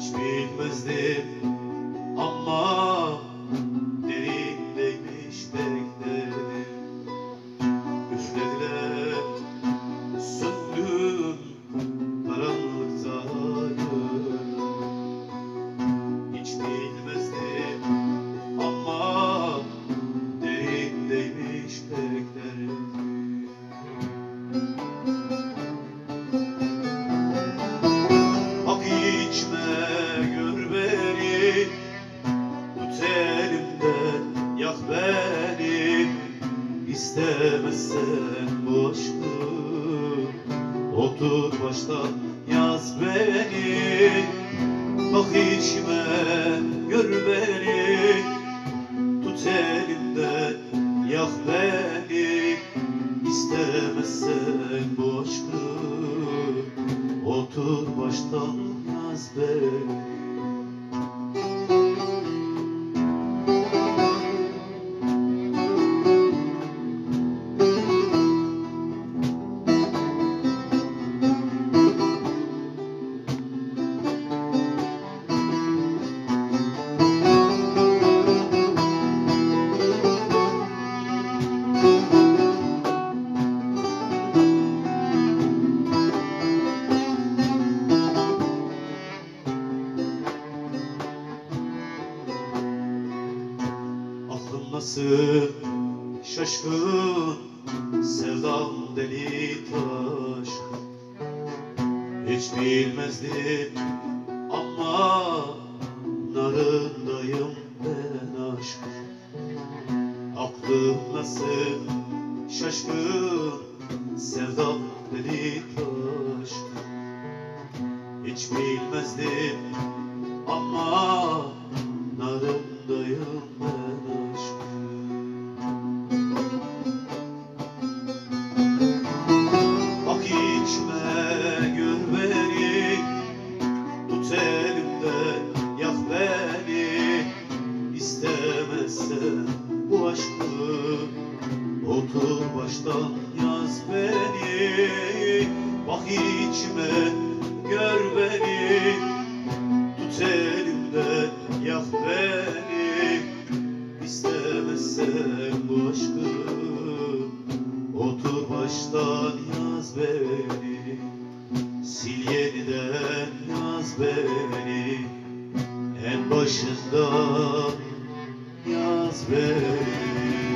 Hiç bilmezdim ama İstemezsen bu aşkı Otur baştan yaz beni. Bak içme gör beni. Tut elimden yak beni. İstemezsen bu aşkı Otur baştan yaz beni Nasıl şaşkın Sevdam deli taşkın Hiç bilmezdim ama Narındayım ben aşkın Aklım nasıl şaşkın Sevdam deli taşkın Hiç bilmezdim ama narındayım ben Otur baştan yaz beni. Bak içme gör beni. Tut elimden yak beni. İstemezsen bu aşkı Otur baştan yaz beni. Sil yeniden yaz beni. En başından yaz beni